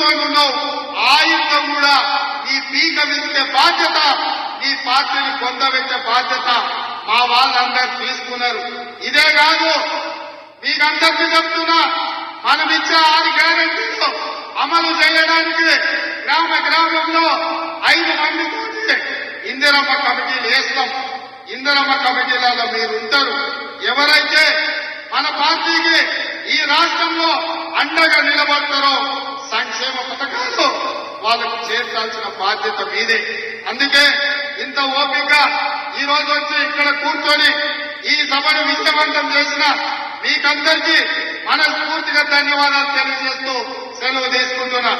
కొన ఉన్నావు. ఆ యుద్ధం కూడా నీ పీక విసికే బాధ్యత నీ పార్టీని పొందబెట్టే బాధ్యత మా వాళ్ళందరూ తీసుకున్నారు. ఇదే కాదు మీకందరికీ చెప్తున్నా మనం ఇచ్చే ఆరు గ్యారెంటీలు అమలు చేయడానికి గ్రామ గ్రామంలో ఐదు మందితోటి ఇందిరమ్మ కమిటీలు వేస్తాం. ఇందిరమ్మ కమిటీలలో మీరు ఉంటారు ఎవరైతే మన పార్టీకి ఈ రాష్ట్రంలో అండగా నిలబడతారో సంక్షేమ పథకాలు వాళ్ళకు చేర్చాల్సిన బాధ్యత మీదే. అందుకే ఇంత ఓపిక ఈ రోజు వచ్చి ఇక్కడ కూర్చొని ఈ సభను విజయవంతం చేసిన మీకందరికీ మనస్ఫూర్తిగా ధన్యవాదాలు తెలియజేస్తూ సెలవు తీసుకుంటున్నా.